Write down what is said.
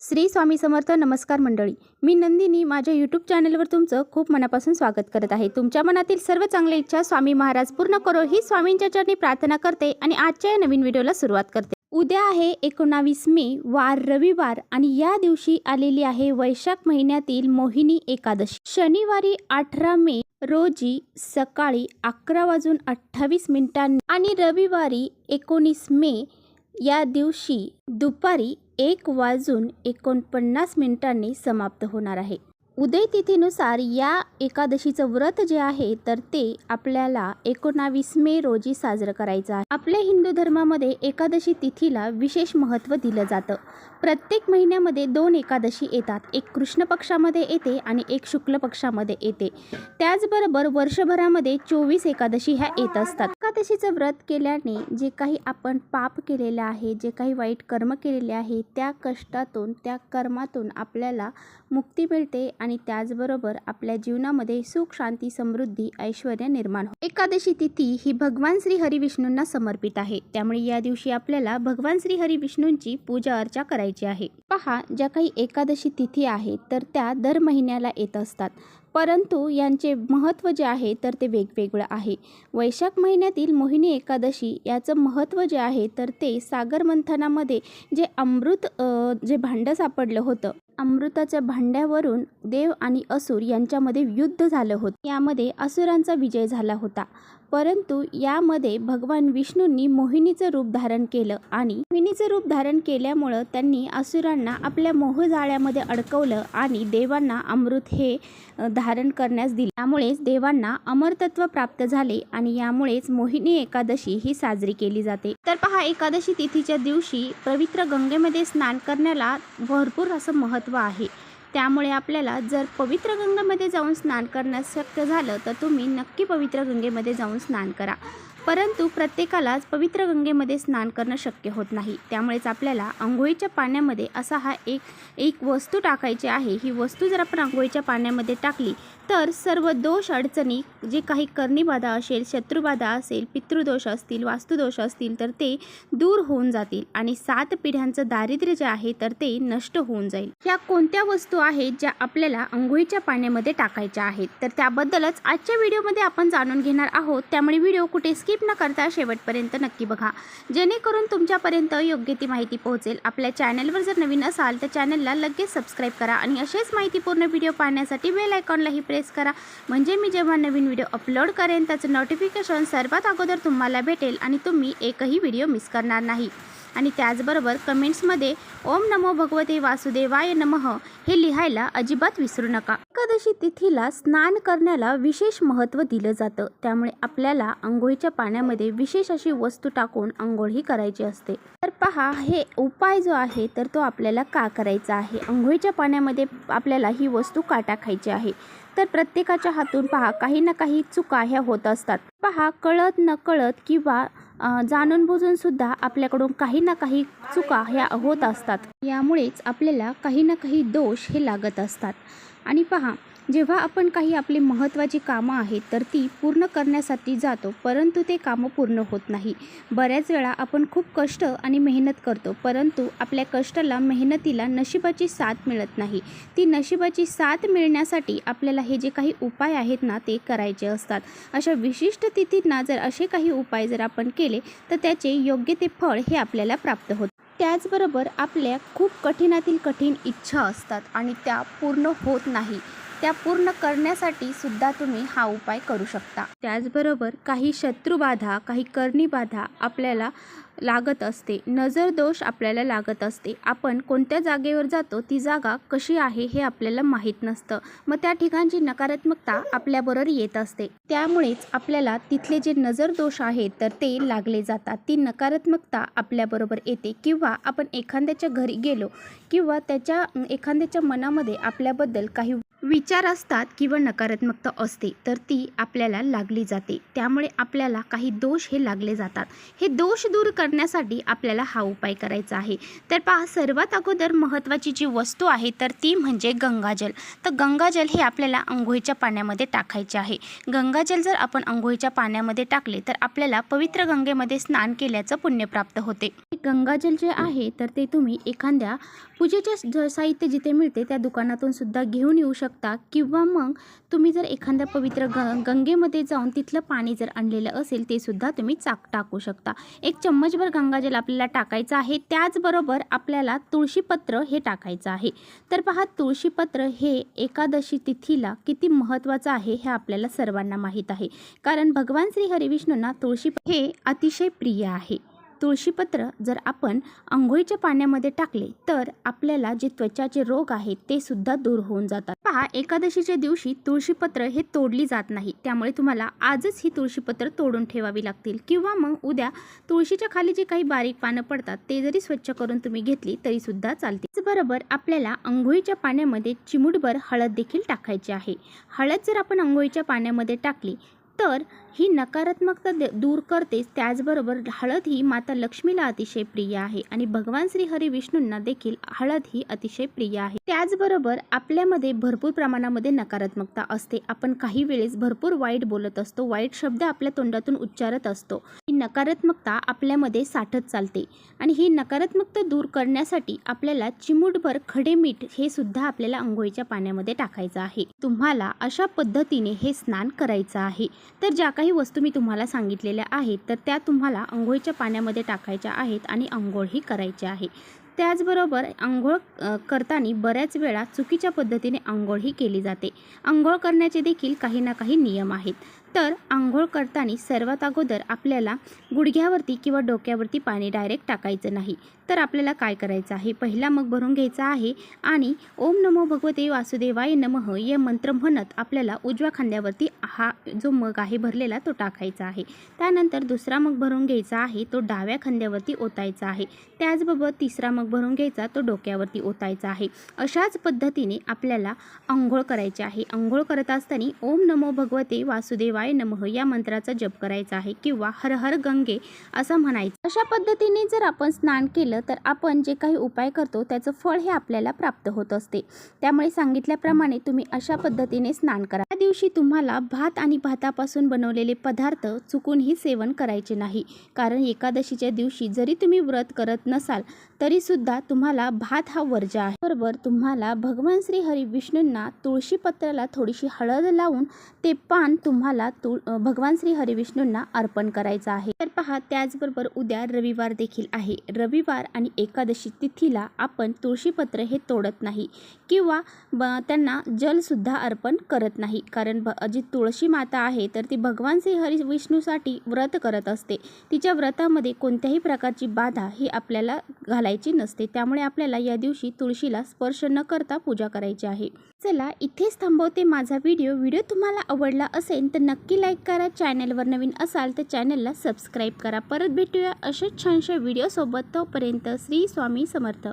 श्री स्वामी समर्थ नमस्कार मंडळी. मी नंदिनी माझ्या यूट्यूब चॅनलवर तुमचं खूप मनापासून स्वागत करत आहे. तुमच्या मनातील सर्व चांगल्या इच्छा स्वामी महाराज पूर्ण करो ही स्वामींच्या चरणी प्रार्थना करते आणि आजच्या या नवीन व्हिडिओला सुरुवात करते. उद्या आहे एकोणावीस मे वार रविवार आणि या दिवशी आलेली आहे वैशाख महिन्यातील मोहिनी एकादशी. शनिवारी अठरा मे रोजी सकाळी अकरा वाजून अठ्ठावीस मिनिटांनी आणि रविवारी एकोणीस मे या दिवशी दुपारी एक वाजून एकोणपन्नास मिनिटांनी समाप्त होणार आहे. उदय तिथीनुसार या एकादशीचं व्रत जे आहे तर ते आपल्याला एकोणावीस मे रोजी साजरं करायचं आहे. आपल्या हिंदू धर्मामध्ये एकादशी तिथीला विशेष महत्त्व दिलं जातं. प्रत्येक महिन्यामध्ये दोन एकादशी येतात. एक कृष्ण पक्षामध्ये येते आणि एक शुक्ल पक्षामध्ये येते. त्याचबरोबर वर्षभरामध्ये चोवीस एकादशी ह्या येत असतात. एकादशीचं व्रत केल्याने जे काही आपण पाप केलेलं आहे जे काही वाईट कर्म केलेले आहे त्या कष्टातून त्या कर्मातून आपल्याला मुक्ती मिळते आणि त्याचबरोबर आपल्या जीवनामध्ये सुख शांती समृद्धी ऐश्वर निर्माण हो एकादशी तिथी ही भगवान श्री हरिविष्णूंना समर्पित आहे. त्यामुळे या दिवशी आपल्याला भगवान श्री हरिविष्णूंची पूजा अर्चा करायची आहे. पहा ज्या काही एकादशी तिथी आहेत तर त्या दर महिन्याला येत असतात. परंतु यांचे महत्त्व जे आहे तर ते वेगवेगळं आहे. वैशाख महिन्यातील मोहिनी एकादशी याचं महत्त्व जे आहे तर ते सागर मंथनामध्ये जे अमृत जे भांडं सापडलं होतं अमृताच्या भांड्यावरून देव आणि असुर यांच्यामध्ये युद्ध झालं होतं. यामध्ये असुरांचा विजय झाला होता. परंतु यामध्ये भगवान विष्णूंनी मोहिनीचं रूप धारण केलं आणि मोहिनीचं रूप धारण केल्यामुळं त्यांनी असुरांना आपल्या मोहजाळ्यामध्ये अडकवलं आणि देवांना अमृत हे धारण करण्यास दिले. त्यामुळेच देवांना अमरतत्व प्राप्त झाले आणि यामुळेच मोहिनी एकादशी ही साजरी केली जाते. तर पहा एकादशी तिथीच्या दिवशी पवित्र गंगेमध्ये स्नान करण्याला भरपूर असं महत्त्व आहे. त्यामुळे आपल्याला जर पवित्र गंगेमध्ये जाऊन स्नान करणं शक्य झालं तर तुम्ही नक्की पवित्र गंगेमध्ये जाऊन स्नान करा. परंतु प्रत्येकालाच पवित्र गंगेमध्ये स्नान करणं शक्य होत नाही. त्यामुळेच आपल्याला आंघोळीच्या पाण्यामध्ये असा हा एक एक वस्तू टाकायची आहे. ही वस्तू जर आपण आंघोळीच्या पाण्यामध्ये टाकली तर सर्व दोष अडचणी जे काही करणीबाधा असेल शत्रुबाधा असेल पितृदोष असतील वास्तुदोष असतील तर ते दूर होऊन जातील आणि सात पिढ्यांचं दारिद्र्य जे आहे तर ते नष्ट होऊन जाईल. ह्या कोणत्या वस्तू आहेत ज्या आपल्याला अंघोळीच्या पाण्यामध्ये टाकायच्या आहेत? तर त्याबद्दलच आजच्या व्हिडिओमध्ये आपण जाणून घेणार आहोत. त्यामुळे व्हिडिओ कुठे स्किप न करता शेवटपर्यंत नक्की बघा. जेणेकरून तुमच्यापर्यंत योग्य ती माहिती पोहोचेल. आपल्या चॅनलवर जर नवीन असाल तर चॅनलला लगेच सबस्क्राईब करा आणि असेच माहितीपूर्ण व्हिडिओ पाहण्यासाठी बेल आयकॉनलाही प्रेस करा. म्हणजे मी जेव्हा नवीन व्हिडिओ अपलोड करेन त्याचं नोटिफिकेशन सर्वात अगोदर तुम्हाला भेटेल आणि तुम्ही एकही व्हिडिओ मिस करणार नाही. आणि त्याचबरोबर कमेंट्समध्ये ओम नमो भगवते वासुदेवाय नमः हे लिहायला अजिबात विसरू नका. एकादशी तिथीला स्नान करण्याला विशेष महत्त्व दिलं जातं. त्यामुळे आपल्याला आंघोळीच्या पाण्यामध्ये विशेष अशी वस्तू टाकून आंघोळही करायची असते. तर पहा हे उपाय जो आहे तर तो आपल्याला का करायचा आहे? आंघोळीच्या पाण्यामध्ये आपल्याला ही वस्तू का टाकायची आहे? तर प्रत्येकाच्या हातून पहा काही ना काही चुका ह्या होत असतात. पहा कळत न कळत किंवा जाणून बुजून सुद्धा आपल्याकडून काही ना काही चुका ह्या होत असतात. यामुळेच आपल्याला काही ना काही दोष हे लागत असतात. आणि पहा जेव्हा आपण काही आपली महत्त्वाची कामं आहेत तर ती पूर्ण करण्यासाठी जातो परंतु ते कामं पूर्ण होत नाही. बऱ्याच वेळा आपण खूप कष्ट आणि मेहनत करतो परंतु आपल्या कष्टाला मेहनतीला नशिबाची साथ मिळत नाही. ती नशिबाची साथ मिळण्यासाठी आपल्याला हे जे काही उपाय आहेत ना ते करायचे असतात. अशा विशिष्ट तिथींना जर असे काही उपाय जर आपण केले तर त्याचे योग्य ते फळ हे आपल्याला प्राप्त होते. त्याचबरोबर आपल्या खूप कठीणातील कठीण इच्छा असतात आणि त्या पूर्ण होत नाही. त्या पूर्ण करण्यासाठी सुद्धा तुम्ही हा उपाय करू शकता. त्याचबरोबर काही शत्रुबाधा काही करणीबाधा आपल्याला लागत असते. नजर दोष आपल्याला लागत असते. आपण कोणत्या जागेवर जातो ती जागा कशी आहे हे आपल्याला माहीत नसतं. मग त्या ठिकाणची नकारात्मकता आपल्याबरोबर येत असते. त्यामुळेच आपल्याला तिथले जे नजर दोष आहेत तर ते लागले जातात. ती नकारात्मकता आपल्याबरोबर येते. किंवा आपण एखाद्याच्या घरी गेलो किंवा त्याच्या एखाद्याच्या मनामध्ये आपल्याबद्दल काही विचार असतात किंवा नकारात्मकता असते तर ती आपल्याला लागली जाते. त्यामुळे आपल्याला काही दोष हे लागले जातात. हे दोष दूर करण्यासाठी आपल्याला हा उपाय करायचा आहे. तर पहा सर्वात अगोदर महत्त्वाची जी वस्तू आहे तर ती म्हणजे गंगाजल. तर गंगाजल हे आपल्याला अंघोळीच्या पाण्यामध्ये टाकायचे आहे. गंगाजल जर आपण अंघोळीच्या पाण्यामध्ये टाकले तर आपल्याला पवित्र गंगेमध्ये स्नान केल्याचं पुण्य प्राप्त होते. गंगाजल जे आहे तर ते तुम्ही एखाद्या पूजेचे साहित्य जिथे मिळते त्या दुकानातून सुद्धा घेऊन येऊ शकता. किंवा मग तुम्ही जर एखाद्या पवित्र ग गंगेमध्ये जाऊन तिथलं पाणी जर आणलेलं असेल ते सुद्धा तुम्ही चाक टाकू शकता. एक चम्मचभर गंगाजल आपल्याला टाकायचं आहे त्याचबरोबर आपल्याला तुळशीपत्र हे टाकायचं आहे. तर पहा तुळशीपत्र हे एकादशी तिथीला किती महत्त्वाचं आहे हे आपल्याला सर्वांना माहीत आहे. कारण भगवान श्री हरिविष्णूंना तुळशी हे अतिशय प्रिय आहे. तुळशीपत्र जर आपण आंघोळीच्या पाण्यामध्ये टाकले तर आपल्याला जे त्वचाचे रोग आहेत ते सुद्धा दूर होऊन जातात. पहा एकादशीच्या दिवशी तुळशीपत्र हे तोडली जात नाही. त्यामुळे तुम्हाला आजच ही तुळशीपत्र तोडून ठेवावी लागतील. किंवा मग उद्या तुळशीच्या खाली जे काही बारीक पानं पडतात ते जरी स्वच्छ करून तुम्ही घेतली तरी सुद्धा चालते त्याचबरोबर आपल्याला अंघोळीच्या पाण्यामध्ये चिमुटभर हळद देखील टाकायची आहे. हळद जर आपण आंघोळीच्या पाण्यामध्ये टाकली तर ही नकारात्मकता द- दूर करतेच. त्याचबरोबर हळद ही माता लक्ष्मीला अतिशय प्रिय आहे आणि भगवान श्री हरी विष्णूंना देखील हळद ही अतिशय प्रिय आहे. त्याचबरोबर आपल्यामध्ये भरपूर प्रमाणामध्ये नकारात्मकता असते. आपण काही वेळेस भरपूर वाईट बोलत असतो. वाईट शब्द आपल्या तोंडातून उच्चारत असतो. ही नकारात्मकता आपल्यामध्ये साठत चालते आणि ही नकारात्मकता दूर करण्यासाठी आपल्याला चिमूटभर खडे मीठ हे सुद्धा आपल्याला आंघोळीच्या पाण्यामध्ये टाकायचं आहे. तुम्हाला अशा पद्धतीने हे स्नान करायचं आहे. तर ज्या काही वस्तू मी तुम्हाला सांगितलेल्या आहेत तर त्या तुम्हाला आंघोळीच्या पाण्यामध्ये टाकायच्या आहेत आणि आंघोळही करायची आहे. त्याचबरोबर आंघोळ करताना बऱ्याच वेळा चुकीच्या पद्धतीने आंघोळही केली जाते. आंघोळ करण्याचे देखील काही ना काही नियम आहेत. तर आंघोळ करताना सर्वात अगोदर आपल्याला गुडघ्यावरती किंवा डोक्यावरती पाणी डायरेक्ट टाकायचं नाही. तर आपल्याला काय करायचं आहे? पहिला मग भरून घ्यायचा आहे आणि ओम नमो भगवते वासुदेवाय नमः या मंत्र म्हणत आपल्याला उजव्या खांद्यावरती हा जो मग आहे भरलेला तो टाकायचा आहे. त्यानंतर दुसरा मग भरून घ्यायचा आहे तो डाव्या खांद्यावरती ओतायचा आहे. त्याचबरोबर तिसरा मग भरून घ्यायचा तो डोक्यावरती ओतायचा आहे. अशाच पद्धतीने आपल्याला आंघोळ करायची आहे. आंघोळ करत असताना ओम नमो भगवते शिवाय नमः या मंत्राचा जप करायचा आहे किंवा हर हर गंगे असं म्हणायचं. अशा पद्धतीने जर आपण स्नान केलं तर आपण जे काही उपाय करतो त्याचं फळ हे आपल्याला प्राप्त होत असते. त्यामुळे सांगितल्याप्रमाणे तुम्ही अशा पद्धतीने स्नान करा. त्या दिवशी तुम्हाला भात आणि भातापासून बनवलेले पदार्थ चुकूनही सेवन करायचे नाही. कारण एकादशीच्या दिवशी जरी तुम्ही व्रत करत नसाल तरी सुद्धा तुम्हाला भात हा वर्जा आहे. बरोबर तुम्हाला भगवान श्री हरी विष्णूंना तुळशी पत्राला थोडीशी हळद लावून ते पान तुम्हाला तुळ तू भगवान श्री हरिविष्णूंना अर्पण करायचा आहे. तर पहा त्याचबरोबर उद्या रविवार देखील आहे. रविवार आणि एकादशी तिथीला आपण तुळशीपत्र हे तोडत नाही किंवा ब त्यांना जलसुद्धा अर्पण करत नाही. कारण भ जी तुळशी माता आहे तर ती भगवान श्री हरी विष्णूसाठी व्रत करत असते. तिच्या व्रतामध्ये कोणत्याही प्रकारची बाधा ही आपल्याला घालायची नसते. त्यामुळे आपल्याला या दिवशी तुळशीला स्पर्श न करता पूजा करायची आहे. चला इथेच थांबवते माझा व्हिडिओ. व्हिडिओ तुम्हाला आवडला असेल तर नक्की लाईक करा चॅनलवर नवीन असाल तर चॅनलला सबस्क्राईब करा. परत भेटूया अशाच छानशा व्हिडिओसोबत तोपर्यंत श्री स्वामी समर्थ.